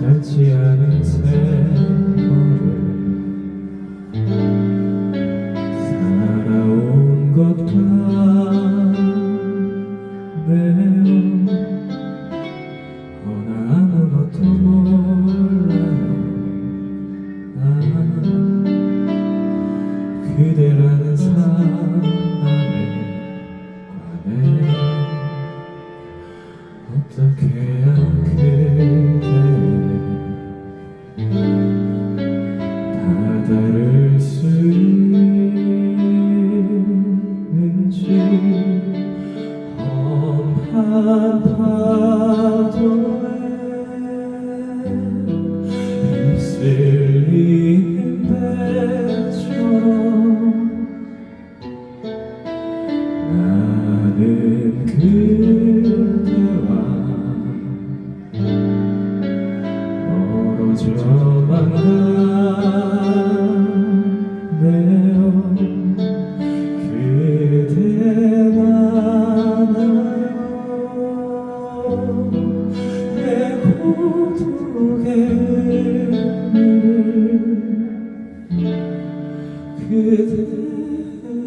짧지 않은 세월을 살아온 것 같네요. 허나 아무것도 몰라요. 나는 그대라는 관해 어떻게 다다를 수 있는지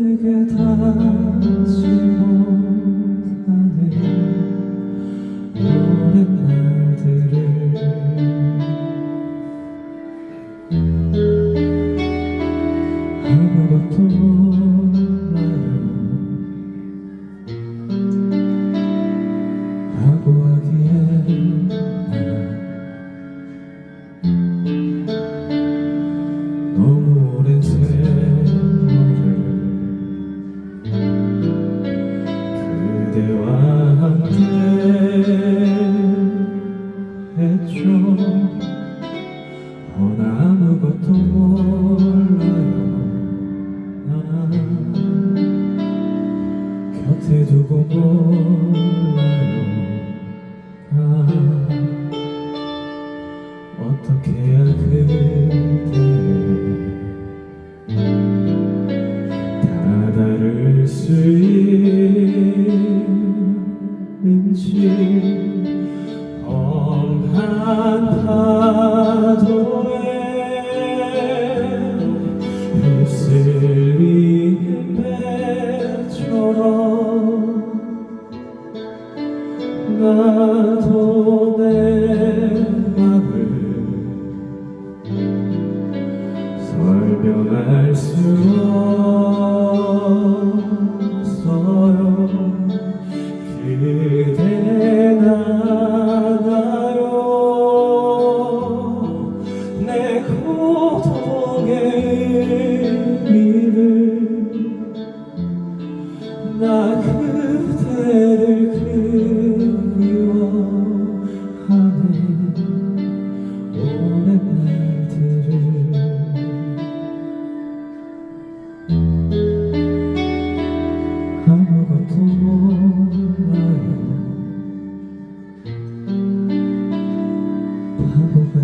그대에게 닿지 못 그대와 함께 했죠. 허나 아무것도 몰라요. 난 곁에 두고 몰라요. 난 어떻게 해야 그 험한 파도에 휩쓸리는 배처럼 나도 내 맘을 설명할 수 없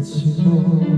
寂寞